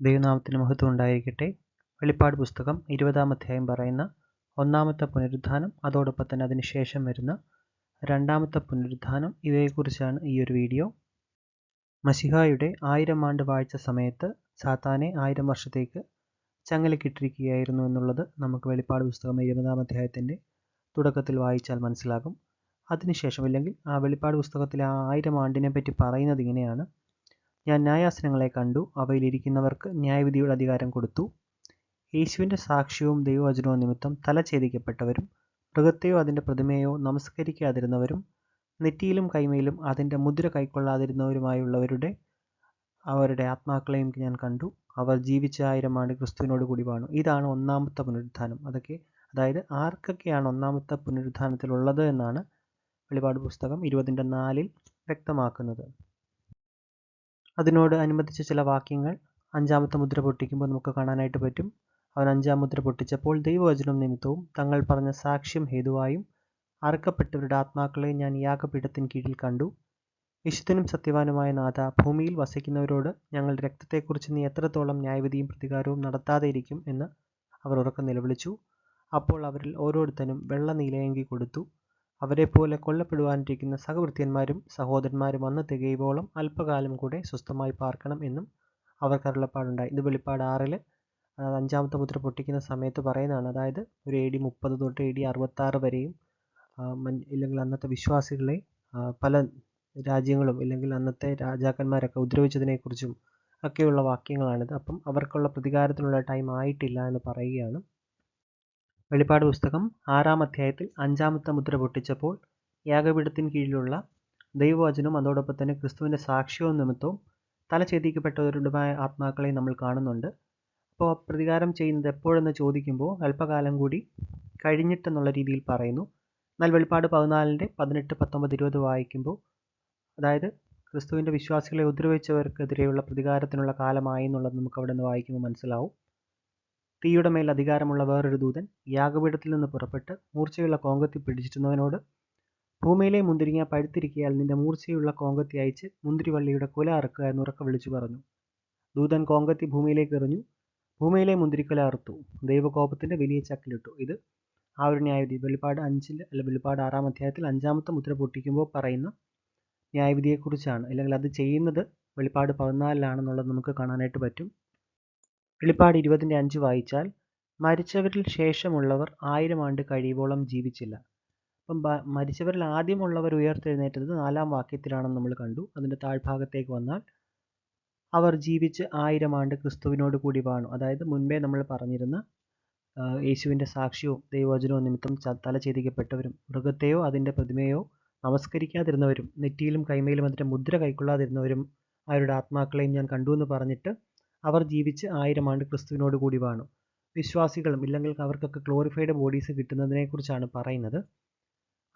ദൈവനാമത്തിന് മഹത്വം ഉണ്ടായിരിക്കട്ടെ. വെളിപ്പാട് പുസ്തകം ഇരുപതാം അധ്യായം പറയുന്ന ഒന്നാമത്തെ പുനരുദ്ധാനം അതോടൊപ്പം തന്നെ അതിന് ശേഷം വരുന്ന രണ്ടാമത്തെ പുനരുദ്ധാനം ഇവയെക്കുറിച്ചാണ് ഈ ഒരു വീഡിയോ. മഷിഹായുടെ ആയിരം ആണ്ട് വാഴ്ച സമയത്ത് സാത്താനെ ആയിരം വർഷത്തേക്ക് ചങ്ങലക്കിട്ടിരിക്കുകയായിരുന്നു എന്നുള്ളത് നമുക്ക് വെളിപ്പാട് പുസ്തകം ഇരുപതാം അധ്യായത്തിന്റെ തുടക്കത്തിൽ വായിച്ചാൽ മനസ്സിലാകും. അതിനുശേഷം അല്ലെങ്കിൽ ആ വെളിപ്പാട് പുസ്തകത്തിലെ ആ ആയിരം ആണ്ടിനെ പറ്റി പറയുന്നത് ഇങ്ങനെയാണ്. ഞാൻ ന്യായാസനങ്ങളെ കണ്ടു. അവയിലിരിക്കുന്നവർക്ക് ന്യായവിധിയുടെ അധികാരം കൊടുത്തു. യേശുവിന്റെ സാക്ഷ്യവും ദൈവവചനവും നിമിത്തം തല ഛേദിക്കപ്പെട്ടവരും മൃഗത്തെയോ അതിന്റെ പ്രതിമയോ നമസ്കരിക്കാതിരുന്നവരും നെറ്റിയിലും കൈമയിലും അതിന്റെ മുദ്ര കൈക്കൊള്ളാതിരുന്നവരുമായുള്ളവരുടെ അവരുടെ ആത്മാക്കളെയും ഞാൻ കണ്ടു. അവർ ജീവിച്ച ആയിരം ആണ്ട് ക്രിസ്തുവിനോട് കൂടി വാണു. ഇതാണ് ഒന്നാമത്തെ പുനരുദ്ധാനം അതൊക്കെ അതായത് ആർക്കൊക്കെയാണ് ഒന്നാമത്തെ പുനരുദ്ധാനത്തിലുള്ളത് എന്നാണ് വെളിപാട് പുസ്തകം ഇരുപതിന്റെ നാലിൽ വ്യക്തമാക്കുന്നത്. അതിനോട് അനുബന്ധിച്ച ചില വാക്യങ്ങൾ അഞ്ചാമത്തെ മുദ്ര പൊട്ടിക്കുമ്പോൾ നമുക്ക് കാണാനായിട്ട് പറ്റും. അവൻ അഞ്ചാം മുദ്ര പൊട്ടിച്ചപ്പോൾ ദൈവവചനം നിമിത്തവും തങ്ങൾ പറഞ്ഞ സാക്ഷ്യം ഹേതുവായും അറക്കപ്പെട്ടവരുടെ ആത്മാക്കളെ ഞാൻ യാഗപീഠത്തിന് കീഴിൽ കണ്ടു. വിശുദ്ധനും സത്യവാനുമായ നാഥ ഭൂമിയിൽ വസിക്കുന്നവരോട് ഞങ്ങൾ രക്തത്തെക്കുറിച്ച് നീ എത്രത്തോളം ന്യായവിധിയും പ്രതികാരവും നടത്താതെ ഇരിക്കും എന്ന് അവർ ഉറക്കം നിലവിളിച്ചു. അപ്പോൾ അവരിൽ ഓരോരുത്തനും വെള്ള നീലയങ്കി കൊടുത്തു. അവരെപ്പോലെ കൊല്ലപ്പെടുവാനിരിക്കുന്ന സഹവൃത്തിയന്മാരും സഹോദരന്മാരും വന്ന് തികയുവോളം അല്പകാലം കൂടെ സ്വസ്ഥമായി പാർക്കണം എന്നും അവർക്ക് അരുളപ്പാടുണ്ടായി ഇത് വെളിപ്പാട് ആറിൽ അഞ്ചാമത്തെ മുദ്ര പൊട്ടിക്കുന്ന സമയത്ത് പറയുന്നതാണ്. അതായത് ഒരു എ ഡി മുപ്പത് തൊട്ട് എ ഡി അറുപത്താറ് വരെയും ഇല്ലെങ്കിൽ അന്നത്തെ വിശ്വാസികളെ പല രാജ്യങ്ങളും ഇല്ലെങ്കിൽ അന്നത്തെ രാജാക്കന്മാരൊക്കെ ഉപദ്രവിച്ചതിനെക്കുറിച്ചും ഒക്കെയുള്ള വാക്യങ്ങളാണിത്. അപ്പം അവർക്കുള്ള പ്രതികാരത്തിനുള്ള ടൈം ആയിട്ടില്ല എന്ന് പറയുകയാണ്. വെളിപ്പാട് പുസ്തകം ആറാം അധ്യായത്തിൽ അഞ്ചാമത്തെ മുദ്ര പൊട്ടിച്ചപ്പോൾ യാഗപീഠത്തിന് കീഴിലുള്ള ദൈവവചനവും അതോടൊപ്പം തന്നെ ക്രിസ്തുവിന്റെ സാക്ഷ്യവും നിമിത്തവും തല ഛേദിക്കപ്പെട്ടവരുടേതായ ആത്മാക്കളെ നമ്മൾ കാണുന്നുണ്ട്. അപ്പോൾ പ്രതികാരം ചെയ്യുന്നത് എപ്പോഴെന്ന് ചോദിക്കുമ്പോൾ അല്പകാലം കൂടി കഴിഞ്ഞിട്ടെന്നുള്ള രീതിയിൽ പറയുന്നു. എന്നാൽ വെളിപ്പാട് പതിനാലിന്റെ പതിനെട്ട് പത്തൊമ്പത് ഇരുപത് വായിക്കുമ്പോൾ അതായത് ക്രിസ്തുവിന്റെ വിശ്വാസികളെ ഉപദ്രവിച്ചവർക്കെതിരെയുള്ള പ്രതികാരത്തിനുള്ള കാലമായി എന്നുള്ളത് നമുക്ക് അവിടെ നിന്ന് വായിക്കുമ്പോൾ മനസ്സിലാവും. തീയുടെ മേൽ അധികാരമുള്ള വേറൊരു ദൂതൻ യാഗപീഠത്തിൽ നിന്ന് പുറപ്പെട്ട് മൂർച്ചയുള്ള കോങ്കത്തി പിടിച്ചിരുന്നവനോട് ഭൂമിയിലെ മുന്തിരിങ്ങ പഴുത്തിരിക്കയാൽ നിന്റെ മൂർച്ചയുള്ള കോങ്കത്തി അയച്ച് മുന്തിരിവള്ളിയുടെ കുല അറുക്കുക എന്ന് ഉറക്കെ വിളിച്ചു പറഞ്ഞു. ദൂതൻ കോങ്കത്തി ഭൂമിയിലേക്ക് എറിഞ്ഞു. ഭൂമിയിലെ മുന്തിരിക്കുല അറുത്തു. ദൈവകോപത്തിന്റെ വലിയ ചക്കിലിട്ടു. ഇത് ആ ഒരു ന്യായവിധി വെളിപ്പാട് അഞ്ചിൽ അല്ല വെളിപ്പാട് ആറാം അധ്യായത്തിൽ അഞ്ചാമത്തെ മുദ്ര പൊട്ടിക്കുമ്പോൾ പറയുന്ന ന്യായവിധിയെക്കുറിച്ചാണ്. അല്ലെങ്കിൽ അത് ചെയ്യുന്നത് വെളിപ്പാട് പതിനാലിലാണെന്നുള്ളത് നമുക്ക് കാണാനായിട്ട് പറ്റും. വെളിപ്പാട് ഇരുപതിന്റെ അഞ്ച് വായിച്ചാൽ മരിച്ചവരിൽ ശേഷമുള്ളവർ ആയിരം ആണ്ട് കഴിയുവോളം ജീവിച്ചില്ല. അപ്പം മരിച്ചവരിൽ ആദ്യമുള്ളവർ ഉയർത്തെഴുന്നേറ്റത് നാലാം വാക്യത്തിലാണെന്ന് നമ്മൾ കണ്ടു. അതിന്റെ താഴ്ഭാഗത്തേക്ക് വന്നാൽ അവർ ജീവിച്ച് ആയിരം ആണ്ട് ക്രിസ്തുവിനോട് കൂടി വാണു. അതായത് മുൻപേ നമ്മൾ പറഞ്ഞിരുന്ന യേശുവിന്റെ സാക്ഷിയോ ദൈവവചനവും നിമിത്തം തല ഛേദിക്കപ്പെട്ടവരും മൃഗത്തെയോ അതിന്റെ പ്രതിമയോ നമസ്കരിക്കാതിരുന്നവരും നെറ്റിയിലും കൈമയിലും അതിന്റെ മുദ്ര കൈക്കൊള്ളാതിരുന്നവരും അവരുടെ ആത്മാക്കളെയും ഞാൻ കണ്ടു എന്ന് പറഞ്ഞിട്ട് അവർ ജീവിച്ച് ആയിരം ആണ്ട് ക്രിസ്തുവിനോട് കൂടി വാണു. വിശ്വാസികളും ഇല്ലെങ്കിൽ അവർക്കൊക്കെ ക്ലോറിഫൈഡ് ബോഡീസ് കിട്ടുന്നതിനെക്കുറിച്ചാണ് പറയുന്നത്.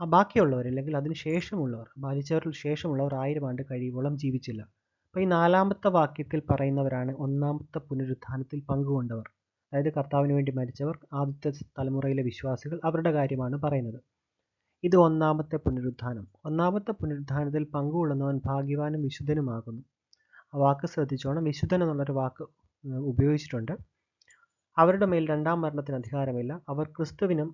ആ ബാക്കിയുള്ളവർ അല്ലെങ്കിൽ അതിന് ശേഷമുള്ളവർ മരിച്ചവരിൽ ശേഷമുള്ളവർ ആയിരം ആണ്ട് കഴിയുവോളം ജീവിച്ചില്ല. അപ്പോൾ ഈ നാലാമത്തെ വാക്യത്തിൽ പറയുന്നവരാണ് ഒന്നാമത്തെ പുനരുത്ഥാനത്തിൽ പങ്കുകൊണ്ടവർ. അതായത് കർത്താവിന് വേണ്ടി മരിച്ചവർ ആദ്യത്തെ തലമുറയിലെ വിശ്വാസികൾ അവരുടെ കാര്യമാണ് പറയുന്നത്. ഇത് ഒന്നാമത്തെ പുനരുത്ഥാനം. ഒന്നാമത്തെ പുനരുത്ഥാനത്തിൽ പങ്കുകൊള്ളുന്നവൻ ഭാഗ്യവാനും വിശുദ്ധനുമാകുന്നു. ആ വാക്ക് ശ്രദ്ധിച്ചോണം. വിശുദ്ധൻ എന്നുള്ളൊരു വാക്ക് ഉപയോഗിച്ചിട്ടുണ്ട്. അവരുടെ മേൽ രണ്ടാം മരണത്തിന് അധികാരമില്ല. അവർ ക്രിസ്തുവിനും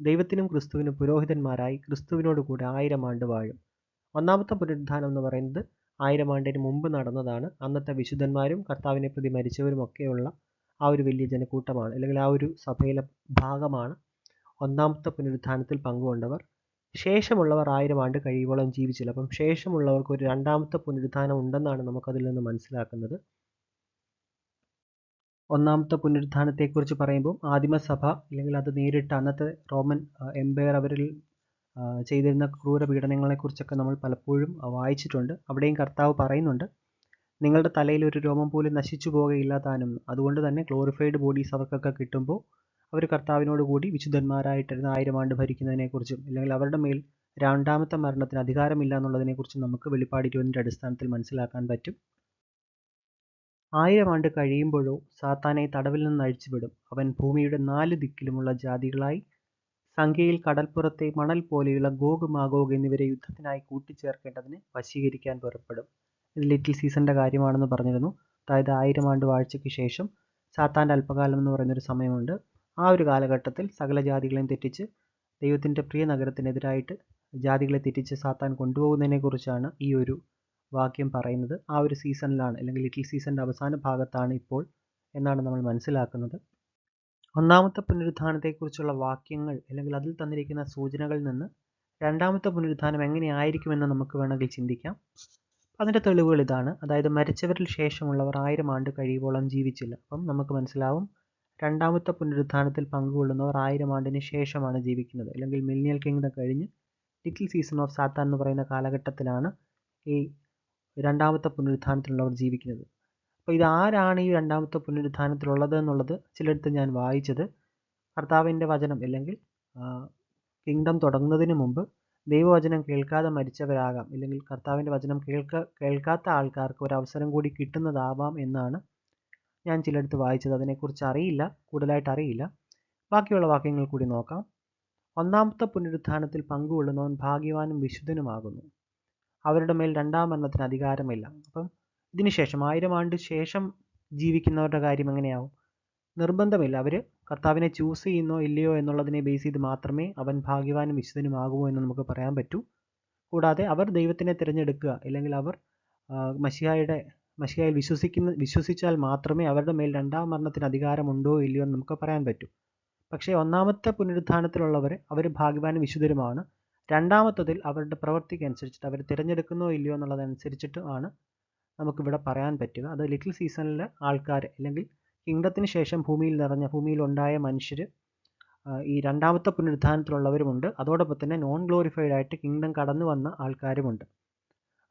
ദൈവത്തിനും ക്രിസ്തുവിനും പുരോഹിതന്മാരായി ക്രിസ്തുവിനോട് കൂടെ ആയിരം ആണ്ട് വാഴും. ഒന്നാമത്തെ പുനരുദ്ധാനം എന്ന് പറയുന്നത് ആയിരം ആണ്ടിന് മുമ്പ് നടന്നതാണ്. അന്നത്തെ വിശുദ്ധന്മാരും കർത്താവിനെ പ്രതി മരിച്ചവരും ഒക്കെയുള്ള ആ ഒരു വലിയ ജനക്കൂട്ടമാണ് അല്ലെങ്കിൽ ആ ഒരു സഭയിലെ ഭാഗമാണ് ഒന്നാമത്തെ പുനരുദ്ധാനത്തിൽ പങ്കുകൊണ്ടവർ. ശേഷമുള്ളവർ ആയിരം ആണ്ട് കഴിയുവോളം ജീവിച്ചില്ല. അപ്പം ശേഷമുള്ളവർക്ക് ഒരു രണ്ടാമത്തെ പുനരുത്ഥാനം ഉണ്ടെന്നാണ് നമുക്കതിൽ നിന്ന് മനസ്സിലാക്കുന്നത്. ഒന്നാമത്തെ പുനരുത്ഥാനത്തെക്കുറിച്ച് പറയുമ്പോൾ ആദിമസഭ അല്ലെങ്കിൽ അത് നേരിട്ട് അന്നത്തെ റോമൻ എംപയർ അവരിൽ ചെയ്തിരുന്ന ക്രൂര പീഡനങ്ങളെക്കുറിച്ചൊക്കെ നമ്മൾ പലപ്പോഴും വായിച്ചിട്ടുണ്ട്. അവിടെയും കർത്താവ് പറയുന്നുണ്ട് നിങ്ങളുടെ തലയിൽ ഒരു രോമം പോലും നശിച്ചു പോകുകയില്ല താനും. അതുകൊണ്ട് തന്നെ ക്ലോറിഫൈഡ് ബോഡീസ് അവർക്കൊക്കെ കിട്ടുമ്പോൾ അവർ കർത്താവിനോട് കൂടി വിശുദ്ധന്മാരായിട്ടിരുന്ന ആയിരം ആണ്ട് ഭരിക്കുന്നതിനെക്കുറിച്ചും അല്ലെങ്കിൽ അവരുടെ മേൽ രണ്ടാമത്തെ മരണത്തിന് അധികാരമില്ല എന്നുള്ളതിനെക്കുറിച്ചും നമുക്ക് വെളിപ്പാട് ഇരുപതിന്റെ അടിസ്ഥാനത്തിൽ മനസ്സിലാക്കാൻ പറ്റും. ആയിരം ആണ്ട് കഴിയുമ്പോഴോ സാത്താനെ തടവിൽ നിന്ന് അഴിച്ചുവിടും. അവൻ ഭൂമിയുടെ നാല് ദിക്കിലുമുള്ള ജാതികളായി സംഖ്യയിൽ കടൽപ്പുറത്തെ മണൽ പോലെയുള്ള ഗോഗ് മാഗോഗ് എന്നിവരെ യുദ്ധത്തിനായി കൂട്ടിച്ചേർക്കേണ്ടതിന് വശീകരിക്കാൻ പുറപ്പെടും. ഇത് ലിറ്റിൽ സീസണിന്റെ കാര്യമാണെന്ന് പറഞ്ഞിരുന്നു. അതായത് ആയിരം ആണ്ട് വാഴ്ചയ്ക്ക് ശേഷം സാത്താന്റെ അല്പകാലം എന്ന് പറയുന്നൊരു സമയമുണ്ട്. ആ ഒരു കാലഘട്ടത്തിൽ സകല ജാതികളെയും തെറ്റിച്ച് ദൈവത്തിന്റെ പ്രിയ നഗരത്തിനെതിരായിട്ട് ജാതികളെ തെറ്റിച്ച് സാത്താൻ കൊണ്ടുപോകുന്നതിനെക്കുറിച്ചാണ് ഈ ഒരു വാക്യം പറയുന്നത്. ആ ഒരു സീസണിലാണ് അല്ലെങ്കിൽ ലിറ്റിൽ സീസണിന്റെ അവസാന ഭാഗത്താണ് ഇപ്പോൾ എന്നാണ് നമ്മൾ മനസ്സിലാക്കുന്നത്. ഒന്നാമത്തെ പുനരുദ്ധാനത്തെക്കുറിച്ചുള്ള വാക്യങ്ങൾ അല്ലെങ്കിൽ അതിൽ തന്നിരിക്കുന്ന സൂചനകളിൽ നിന്ന് രണ്ടാമത്തെ പുനരുദ്ധാനം എങ്ങനെയായിരിക്കുമെന്ന് നമുക്ക് വേണമെങ്കിൽ ചിന്തിക്കാം. അതിന്റെ തെളിവുകൾ ഇതാണ്. അതായത് മരിച്ചവരിൽ ശേഷമുള്ളവർ ആയിരം ആണ്ട് കഴിയുവോളം ജീവിച്ചില്ല. അപ്പം നമുക്ക് മനസ്സിലാവും രണ്ടാമത്തെ പുനരുത്ഥാനത്തിൽ പങ്കുകൊള്ളുന്നവർ ആയിരം ആണ്ടിന് ശേഷമാണ് ജീവിക്കുന്നത്. അല്ലെങ്കിൽ മില്ലിയൽ കിങ്ഡം കഴിഞ്ഞ് ലിറ്റിൽ സീസൺ ഓഫ് സാത്താൻ എന്ന് പറയുന്ന കാലഘട്ടത്തിലാണ് ഈ രണ്ടാമത്തെ പുനരുത്ഥാനത്തിലുള്ളവർ ജീവിക്കുന്നത്. അപ്പോൾ ഇത് ആരാണ് ഈ രണ്ടാമത്തെ പുനരുത്ഥാനത്തിലുള്ളത് എന്നുള്ളത് ചിലയിടത്ത് ഞാൻ വായിച്ചത്. കർത്താവിന്റെ വചനം അല്ലെങ്കിൽ കിങ്ഡം തുടങ്ങുന്നതിന് മുമ്പ് ദൈവവചനം കേൾക്കാതെ മരിച്ചവരാകാം. അല്ലെങ്കിൽ കർത്താവിന്റെ വചനം കേൾക്ക കേൾക്കാത്ത ആൾക്കാർക്ക് ഒരു അവസരം കൂടി കിട്ടുന്നതാവാം എന്നാണ് ഞാൻ ചിലയിടത്ത് വായിച്ചത് അതിനെക്കുറിച്ച് അറിയില്ല കൂടുതലായിട്ട് അറിയില്ല. ബാക്കിയുള്ള വാക്യങ്ങൾ കൂടി നോക്കാം. ഒന്നാമത്തെ പുനരുദ്ധാനത്തിൽ പങ്കുകൊള്ളുന്നവൻ ഭാഗ്യവാനും വിശുദ്ധനുമാകുന്നു. അവരുടെ മേൽ രണ്ടാം മരണത്തിന് അധികാരമില്ല. അപ്പം ഇതിനുശേഷം ആയിരം ആണ്ട് ശേഷം ജീവിക്കുന്നവരുടെ കാര്യം എങ്ങനെയാവും? നിർബന്ധമില്ല. അവർ കർത്താവിനെ ചൂസ് ചെയ്യുന്നോ ഇല്ലയോ എന്നുള്ളതിനെ ബേസ് ചെയ്ത് മാത്രമേ അവൻ ഭാഗ്യവാനും വിശുദ്ധനുമാകുമോ എന്ന് നമുക്ക് പറയാൻ പറ്റൂ. കൂടാതെ അവർ ദൈവത്തിനെ തിരഞ്ഞെടുക്കുക അല്ലെങ്കിൽ അവർ മഷിയായുടെ മഷിയായിൽ വിശ്വസിക്കുന്ന വിശ്വസിച്ചാൽ മാത്രമേ അവരുടെ മേൽ രണ്ടാം മരണത്തിന് അധികാരമുണ്ടോ ഇല്ലയോ എന്ന് നമുക്ക് പറയാൻ പറ്റൂ. പക്ഷേ ഒന്നാമത്തെ പുനരുദ്ധാനത്തിലുള്ളവർ അവർ ഭാഗ്യവാനും വിശുദ്ധരുമാണ്. രണ്ടാമത്തതിൽ അവരുടെ പ്രവൃത്തിക്ക് അനുസരിച്ചിട്ട് അവർ തിരഞ്ഞെടുക്കുന്നോ ഇല്ലയോ എന്നുള്ളതനുസരിച്ചിട്ട് ആണ് നമുക്കിവിടെ പറയാൻ പറ്റുക. അത് ലിറ്റിൽ സീസണിലെ ആൾക്കാർ അല്ലെങ്കിൽ കിങ്ഡത്തിന് ശേഷം ഭൂമിയിൽ നിറഞ്ഞ ഭൂമിയിൽ ഉണ്ടായ മനുഷ്യർ ഈ രണ്ടാമത്തെ പുനരുദ്ധാനത്തിലുള്ളവരുമുണ്ട് അതോടൊപ്പം തന്നെ നോൺ ഗ്ലോറിഫൈഡ് ആയിട്ട് കിങ്ഡം കടന്നു വന്ന ആൾക്കാരുമുണ്ട്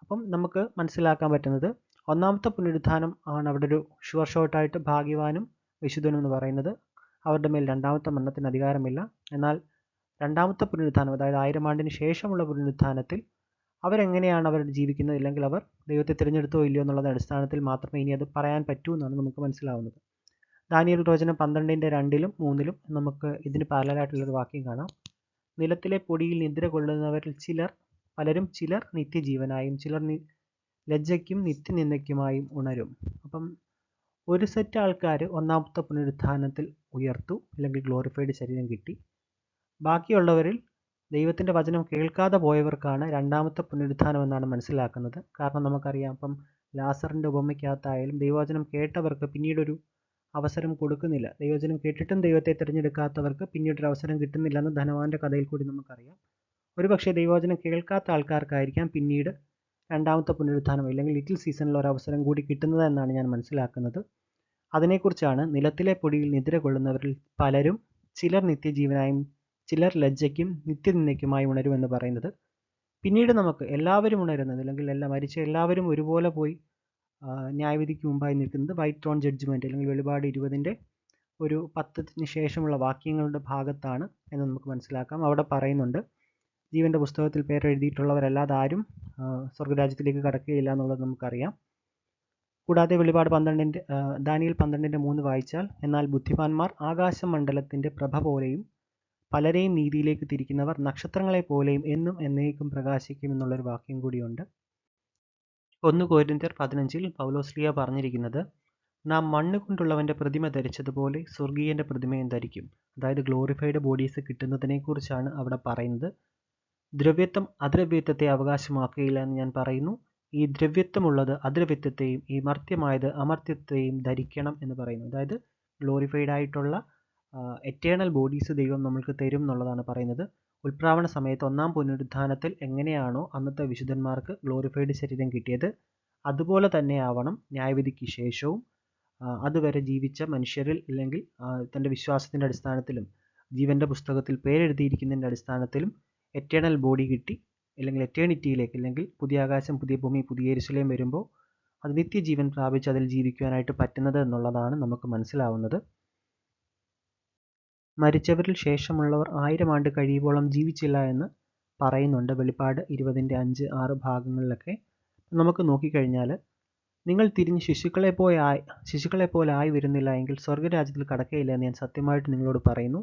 അപ്പം നമുക്ക് മനസ്സിലാക്കാൻ പറ്റുന്നത് ഒന്നാമത്തെ പുനരുദ്ധാനം ആണ് അവിടെ ഒരു ഷുവർ ഷോട്ടായിട്ട് ഭാഗ്യവാനും വിശുദ്ധനും എന്ന് പറയുന്നത്. അവരുടെ മേൽ രണ്ടാമത്തെ മരണത്തിന് അധികാരമില്ല. എന്നാൽ രണ്ടാമത്തെ പുനരുദ്ധാനം അതായത് ആയിരം ആണ്ടിന് ശേഷമുള്ള പുനരുദ്ധാനത്തിൽ അവരെങ്ങനെയാണ് അവർ ജീവിക്കുന്നത്? ഇല്ലെങ്കിൽ അവർ ദൈവത്തെ തിരഞ്ഞെടുത്തോ ഇല്ലയോ എന്നുള്ളത് അടിസ്ഥാനത്തിൽ മാത്രമേ ഇനി അത് പറയാൻ പറ്റൂ എന്നാണ് നമുക്ക് മനസ്സിലാവുന്നത്. ദാനിയൽ പ്രവചനം പന്ത്രണ്ടിന്റെ രണ്ടിലും മൂന്നിലും നമുക്ക് ഇതിന് പാരലായിട്ടുള്ളൊരു വാക്യം കാണാം. നിലത്തിലെ പൊടിയിൽ നിദ്ര കൊള്ളുന്നവരിൽ ചിലർ പലരും ചിലർ നിത്യജീവനായും ചിലർ ലജ്ജയ്ക്കും നിത്യനിന്ദയ്ക്കുമായും ഉണരും. അപ്പം ഒരു സെറ്റ് ആൾക്കാർ ഒന്നാമത്തെ പുനരുദ്ധാനത്തിൽ ഉയർത്തു അല്ലെങ്കിൽ ഗ്ലോറിഫൈഡ് ശരീരം കിട്ടി. ബാക്കിയുള്ളവരിൽ ദൈവത്തിന്റെ വചനം കേൾക്കാതെ പോയവർക്കാണ് രണ്ടാമത്തെ പുനരുദ്ധാനം എന്നാണ് മനസ്സിലാക്കുന്നത്. കാരണം നമുക്കറിയാം അപ്പം ലാസറിന്റെ ഉപമയ്ക്കകത്തായാലും ദൈവവചനം കേട്ടവർക്ക് പിന്നീടൊരു അവസരം കൊടുക്കുന്നില്ല. ദൈവവചനം കേട്ടിട്ടും ദൈവത്തെ തിരഞ്ഞെടുക്കാത്തവർക്ക് പിന്നീടൊരു അവസരം കിട്ടുന്നില്ല എന്ന് ധനവാന്റെ കഥയിൽ കൂടി നമുക്കറിയാം. ഒരുപക്ഷെ ദൈവവചനം കേൾക്കാത്ത ആൾക്കാർക്കായിരിക്കാം പിന്നീട് രണ്ടാമത്തെ പുനരുത്ഥാനം ഇല്ലെങ്കിൽ ലിറ്റിൽ സീസണിൽ ഒരു അവസരം കൂടി കിട്ടുന്നത് എന്നാണ് ഞാൻ മനസ്സിലാക്കുന്നത്. അതിനെക്കുറിച്ചാണ് നിലത്തിലെ പൊടിയിൽ നിദ്ര കൊള്ളുന്നവരിൽ പലരും ചിലർ നിത്യജീവനായും ചിലർ ലജ്ജയ്ക്കും നിത്യനിന്ദയ്ക്കുമായി ഉണരുമെന്ന് പറയുന്നത്. പിന്നീട് നമുക്ക് എല്ലാവരും ഉണരുന്നത് അല്ലെങ്കിൽ എല്ലാം മരിച്ച എല്ലാവരും ഒരുപോലെ പോയി ന്യായവിധിക്ക് മുമ്പായി നിൽക്കുന്നത് വൈറ്റ് ടോൺ ജഡ്ജ്മെന്റ് അല്ലെങ്കിൽ വെളിപാട് ഇരുപതിന്റെ ഒരു പത്തിന് ശേഷമുള്ള വാക്യങ്ങളുടെ ഭാഗത്താണ് എന്ന് നമുക്ക് മനസ്സിലാക്കാം. അവിടെ പറയുന്നുണ്ട് ജീവന്റെ പുസ്തകത്തിൽ പേരെഴുതിയിട്ടുള്ളവരല്ലാതെ ആരും സ്വർഗരാജ്യത്തിലേക്ക് കടക്കുകയില്ല എന്നുള്ളത് നമുക്കറിയാം. കൂടാതെ വെളിപാട് പന്ത്രണ്ടിന്റെ ദാനിയൽ പന്ത്രണ്ടിന്റെ മൂന്ന് വായിച്ചാൽ എന്നാൽ ബുദ്ധിമാന്മാർ ആകാശമണ്ഡലത്തിന്റെ പ്രഭ പോലെയും പലരെയും നീതിയിലേക്ക് തിരിക്കുന്നവർ നക്ഷത്രങ്ങളെ പോലെയും എന്നും എന്നേക്കും പ്രകാശിക്കും എന്നുള്ളൊരു വാക്യം കൂടിയുണ്ട്. ഒന്ന് കോരിന്ത്യർ പതിനഞ്ചിൽ പൗലോസ്ലിയ പറഞ്ഞിരിക്കുന്നത് നാം മണ്ണ് കൊണ്ടുള്ളവന്റെ പ്രതിമ ധരിച്ചതുപോലെ സ്വർഗീയന്റെ പ്രതിമയും ധരിക്കും. അതായത് ഗ്ലോറിഫൈഡ് ബോഡീസ് കിട്ടുന്നതിനെക്കുറിച്ചാണ് അവിടെ പറയുന്നത്. ദ്രവ്യത്വം അദ്രവ്യത്വത്തെ അവകാശമാക്കുകയില്ല എന്ന് ഞാൻ പറയുന്നു. ഈ ദ്രവ്യത്വമുള്ളത് അദ്രവ്യത്വത്തെയും ഈ മർത്യമായത് അമർത്യത്തെയും ധരിക്കണം എന്ന് പറയുന്നു. അതായത് ഗ്ലോറിഫൈഡ് ആയിട്ടുള്ള എറ്റേണൽ ബോഡീസ് ദൈവം നമ്മൾക്ക് തരും എന്നുള്ളതാണ് പറയുന്നത്. ഉൽപ്രാവണ സമയത്ത് ഒന്നാം പുനരുദ്ധാനത്തിൽ എങ്ങനെയാണോ അന്നത്തെ വിശുദ്ധന്മാർക്ക് ഗ്ലോറിഫൈഡ് ശരീരം കിട്ടിയത് അതുപോലെ തന്നെ ആവണം ന്യായവിധിക്ക് ശേഷവും അതുവരെ ജീവിച്ച മനുഷ്യരിൽ അല്ലെങ്കിൽ തന്റെ വിശ്വാസത്തിന്റെ അടിസ്ഥാനത്തിലും ജീവന്റെ പുസ്തകത്തിൽ പേരെഴുതിയിരിക്കുന്നതിന്റെ അടിസ്ഥാനത്തിലും എറ്റേണൽ ബോഡി കിട്ടി അല്ലെങ്കിൽ എറ്റേണിറ്റിയിലേക്ക് അല്ലെങ്കിൽ പുതിയ ആകാശം പുതിയ ഭൂമി പുതിയ എരുസലേം വരുമ്പോൾ അത് നിത്യജീവൻ പ്രാപിച്ച് അതിൽ ജീവിക്കുവാനായിട്ട് പറ്റുന്നത് എന്നുള്ളതാണ് നമുക്ക് മനസ്സിലാവുന്നത്. മരിച്ചവരിൽ ശേഷമുള്ളവർ ആയിരം ആണ്ട് കഴിയുമ്പോളം ജീവിച്ചില്ല എന്ന് പറയുന്നുണ്ട് വെളിപ്പാട് ഇരുപതിന്റെ അഞ്ച് ആറ് ഭാഗങ്ങളിലൊക്കെ. നമുക്ക് നോക്കിക്കഴിഞ്ഞാൽ നിങ്ങൾ തിരിഞ്ഞ് ശിശുക്കളെ പോയി ശിശുക്കളെ പോലെ ആയി വരുന്നില്ല എങ്കിൽ സ്വർഗരാജ്യത്തിൽ കടക്കയില്ല എന്ന് ഞാൻ സത്യമായിട്ട് നിങ്ങളോട് പറയുന്നു.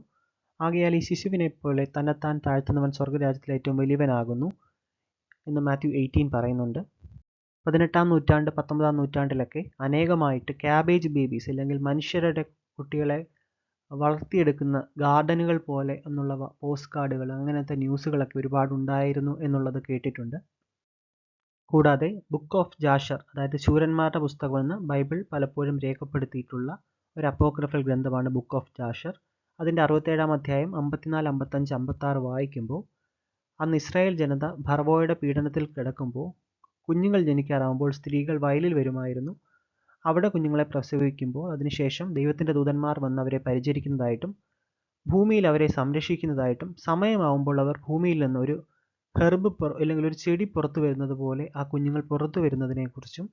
ആകയാൽ ഈ ശിശുവിനെ പോലെ തന്നെത്താൻ താഴ്ത്തുന്നവൻ സ്വർഗരാജ്യത്തിൽ ഏറ്റവും വലിയവനാകുന്നു എന്ന് മാത്യു എയ്റ്റീൻ പറയുന്നുണ്ട്. പതിനെട്ടാം നൂറ്റാണ്ട് പത്തൊമ്പതാം നൂറ്റാണ്ടിലൊക്കെ അനേകമായിട്ട് ക്യാബേജ് ബേബീസ് അല്ലെങ്കിൽ മനുഷ്യരുടെ കുട്ടികളെ വളർത്തിയെടുക്കുന്ന ഗാർഡനുകൾ പോലെ എന്നുള്ളവ പോസ്റ്റ് കാർഡുകൾ അങ്ങനത്തെ ന്യൂസുകളൊക്കെ ഒരുപാട് ഉണ്ടായിരുന്നു എന്നുള്ളത് കേട്ടിട്ടുണ്ട്. കൂടാതെ ബുക്ക് ഓഫ് ജാഷർ അതായത് ശൂരന്മാരുടെ പുസ്തകമെന്ന് ബൈബിൾ പലപ്പോഴും രേഖപ്പെടുത്തിയിട്ടുള്ള ഒരു അപ്പോക്രഫൽ ഗ്രന്ഥമാണ് ബുക്ക് ഓഫ് ജാഷർ അതിന്റെ അറുപത്തേഴാം അധ്യായം അമ്പത്തിനാല് അമ്പത്തഞ്ച് അമ്പത്താറ് വായിക്കുമ്പോൾ അന്ന് ഇസ്രായേൽ ജനത ഭർവോയുടെ പീഡനത്തിൽ കിടക്കുമ്പോൾ കുഞ്ഞുങ്ങൾ ജനിക്കാറാവുമ്പോൾ സ്ത്രീകൾ വയലിൽ വരുമായിരുന്നു. അവിടെ കുഞ്ഞുങ്ങളെ പ്രസവിക്കുമ്പോൾ അതിനുശേഷം ദൈവത്തിന്റെ ദൂതന്മാർ വന്ന് അവരെ പരിചരിക്കുന്നതായിട്ടും ഭൂമിയിൽ അവരെ സംരക്ഷിക്കുന്നതായിട്ടും സമയമാവുമ്പോൾ അവർ ഭൂമിയിൽ നിന്ന് ഒരു ഹെർബ് അല്ലെങ്കിൽ ഒരു ചെടി പുറത്തു വരുന്നത് പോലെ ആ കുഞ്ഞുങ്ങൾ പുറത്തു വരുന്നതിനെക്കുറിച്ചും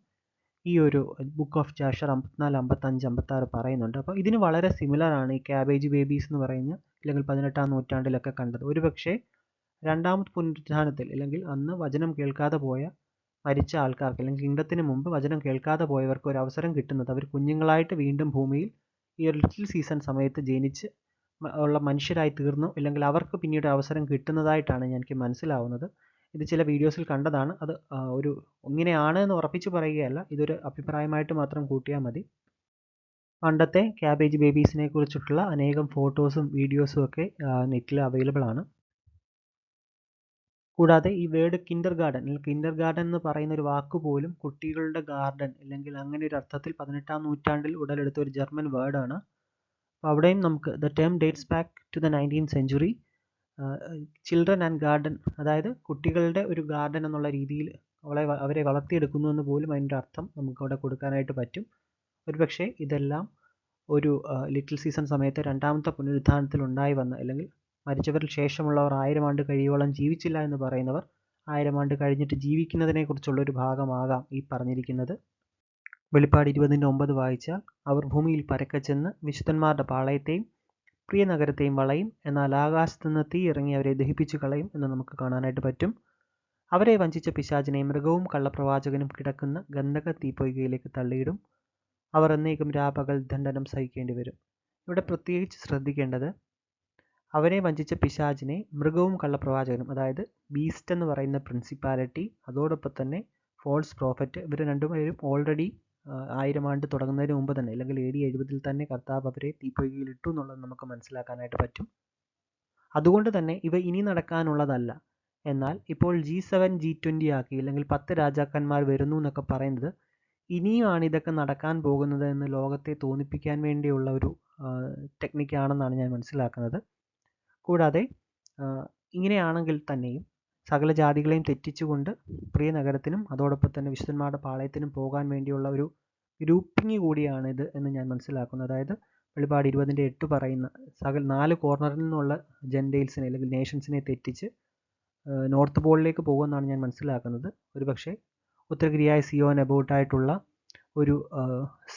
ഈ ഒരു ബുക്ക് ഓഫ് ജാഷർ അമ്പത്തിനാല് അമ്പത്തഞ്ച് അമ്പത്താറ് പറയുന്നുണ്ട്. അപ്പോൾ ഇതിന് വളരെ സിമിലർ ആണ് ഈ ക്യാബേജ് ബേബീസ് എന്ന് പറയുന്ന അല്ലെങ്കിൽ പതിനെട്ടാം നൂറ്റാണ്ടിലൊക്കെ കണ്ടത്. ഒരുപക്ഷെ രണ്ടാമത് പുനരുദ്ധാനത്തിൽ അല്ലെങ്കിൽ അന്ന് വചനം കേൾക്കാതെ പോയ മരിച്ച ആൾക്കാർക്ക് അല്ലെങ്കിൽ കിങ്ഡത്തിന് മുമ്പ് വചനം കേൾക്കാതെ പോയവർക്ക് ഒരു അവസരം കിട്ടുന്നത് അവർ കുഞ്ഞുങ്ങളായിട്ട് വീണ്ടും ഭൂമിയിൽ ഈ ഒരു ലിറ്റിൽ സീസൺ സമയത്ത് ജനിച്ച് ഉള്ള മനുഷ്യരായി തീർന്നു അല്ലെങ്കിൽ അവർക്ക് പിന്നീട് അവസരം കിട്ടുന്നതായിട്ടാണ് എനിക്ക് മനസ്സിലാവുന്നത്. ഇത് ചില വീഡിയോസിൽ കണ്ടതാണ്. അത് ഒരു ഇങ്ങനെയാണ് എന്ന് ഉറപ്പിച്ച് പറയുകയല്ല. ഇതൊരു അഭിപ്രായമായിട്ട് മാത്രം കൂട്ടിയാൽ മതി. പണ്ടത്തെ ക്യാബേജ് ബേബീസിനെ കുറിച്ചിട്ടുള്ള അനേകം ഫോട്ടോസും വീഡിയോസും ഒക്കെ നെറ്റിൽ അവൈലബിൾ ആണ്. കൂടാതെ ഈ വേർഡ് കിൻഡർ ഗാർഡൻ അല്ലെങ്കിൽ കിൻഡർ ഗാർഡൻ എന്ന് പറയുന്ന ഒരു വാക്ക് പോലും കുട്ടികളുടെ ഗാർഡൻ അല്ലെങ്കിൽ അങ്ങനെ ഒരു അർത്ഥത്തിൽ പതിനെട്ടാം നൂറ്റാണ്ടിൽ ഉടലെടുത്ത ഒരു ജർമ്മൻ വേർഡാണ് അപ്പോൾ അവിടെയും നമുക്ക് the term dates back to the nineteen century children and garden അതായത് കുട്ടികളുടെ ഒരു ഗാർഡൻ എന്നുള്ള രീതിയിൽ അവളെ അവരെ വളർത്തിയെടുക്കുന്നു എന്ന് പോലും അതിന്റെ അർത്ഥം നമുക്കവിടെ കൊടുക്കാനായിട്ട് പറ്റും. ഒരുപക്ഷെ ഇതെല്ലാം ഒരു ലിറ്റിൽ സീസൺ സമയത്ത് രണ്ടാമത്തെ പുനരുദ്ധാനത്തിൽ ഉണ്ടായി വന്ന അല്ലെങ്കിൽ മരിച്ചവരിൽ ശേഷമുള്ളവർ ആയിരം ആണ്ട് കഴിയോളം ജീവിച്ചില്ല എന്ന് പറയുന്നവർ ആയിരം ആണ്ട് കഴിഞ്ഞിട്ട് ജീവിക്കുന്നതിനെക്കുറിച്ചുള്ള ഒരു ഭാഗമാകാം ഈ പറഞ്ഞിരിക്കുന്നത്. വെളിപ്പാട് ഇരുപതിന്റെ ഒമ്പത് വായിച്ചാൽ അവർ ഭൂമിയിൽ പരക്കെ ചെന്ന് വിശുദ്ധന്മാരുടെ പാളയത്തെയും പ്രിയ നഗരത്തെയും വളയും എന്നാൽ ആകാശത്ത് നിന്ന് തീ ഇറങ്ങി അവരെ ദഹിപ്പിച്ചു കളയും എന്ന് നമുക്ക് കാണാനായിട്ട് പറ്റും. അവരെ വഞ്ചിച്ച പിശാചിനെ മൃഗവും കള്ളപ്രവാചകനും കിടക്കുന്ന ഗന്ധക തീപ്പൊയ്കയിലേക്ക് തള്ളിയിടും. അവർ എന്നേക്കും രാപകൽ ദണ്ഡനം സഹിക്കേണ്ടി വരും. ഇവിടെ പ്രത്യേകിച്ച് ശ്രദ്ധിക്കേണ്ടത് അവരെ വഞ്ചിച്ച പിശാചിനെ മൃഗവും കള്ളപ്രവാചകനും അതായത് ബീസ്റ്റ് എന്ന് പറയുന്ന പ്രിൻസിപ്പാലിറ്റി അതോടൊപ്പം തന്നെ ഫോൾസ് പ്രോഫറ്റ് ഇവർ രണ്ടുപേരും ഓൾറെഡി ആയിരം ആണ്ട് തുടങ്ങുന്നതിന് മുമ്പ് തന്നെ അല്ലെങ്കിൽ എ ഡി എഴുപതിൽ തന്നെ കർത്താവ് അവരെ തീപ്പൊയ്കയിൽ ഇട്ടു എന്നുള്ളത് നമുക്ക് മനസ്സിലാക്കാനായിട്ട് പറ്റും. അതുകൊണ്ട് തന്നെ ഇവ ഇനി നടക്കാനുള്ളതല്ല. എന്നാൽ ഇപ്പോൾ ജി സെവൻ ജി ട്വന്റി ആക്കി അല്ലെങ്കിൽ പത്ത് രാജാക്കന്മാർ വരുന്നു എന്നൊക്കെ പറയുന്നത് ഇനിയുമാണ് ഇതൊക്കെ നടക്കാൻ പോകുന്നത് എന്ന് ലോകത്തെ തോന്നിപ്പിക്കാൻ വേണ്ടിയുള്ള ഒരു ടെക്നിക്കാണെന്നാണ് ഞാൻ മനസ്സിലാക്കുന്നത്. കൂടാതെ ഇങ്ങനെയാണെങ്കിൽ തന്നെയും സകല ജാതികളെയും തെറ്റിച്ചുകൊണ്ട് പ്രിയ നഗരത്തിനും അതോടൊപ്പം തന്നെ വിശുദ്ധന്മാരുടെ പാളയത്തിനും പോകാൻ വേണ്ടിയുള്ള ഒരു ഗ്രൂപ്പിംഗ് കൂടിയാണ് ഇത് എന്ന് ഞാൻ മനസ്സിലാക്കുന്നു. അതായത് വെളിപാട് ഇരുപതിന്റെ എട്ട് പറയുന്ന സകൽ നാല് കോർണറിൽ നിന്നുള്ള ജെൻഡെയിൽസിനെ അല്ലെങ്കിൽ നേഷൻസിനെ തെറ്റിച്ച് നോർത്ത് പോളിലേക്ക് പോകുമെന്നാണ് ഞാൻ മനസ്സിലാക്കുന്നത്. ഒരുപക്ഷെ ഉത്തരഗിരിയായ സിയോൻ അബൌട്ടായിട്ടുള്ള ഒരു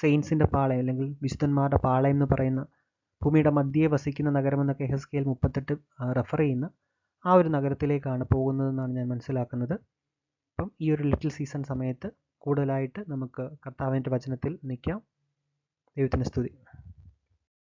സെയിൻസിന്റെ പാളയം അല്ലെങ്കിൽ വിശുദ്ധന്മാരുടെ പാളയം എന്ന് പറയുന്ന ഭൂമിയുടെ മധ്യേ വസിക്കുന്ന നഗരമെന്നൊക്കെ എഹസ്കേൽ മുപ്പത്തെട്ട് റെഫർ ചെയ്യുന്ന ആ ഒരു നഗരത്തിലേക്കാണ് പോകുന്നതെന്നാണ് ഞാൻ മനസ്സിലാക്കുന്നത്. അപ്പം ഈ ഒരു ലിറ്റിൽ സീസൺ സമയത്ത് കൂടുതലായിട്ട് നമുക്ക് കർത്താവിന്റെ വചനത്തിൽ നിൽക്കാം. ദൈവത്തിന്റെ സ്തുതി.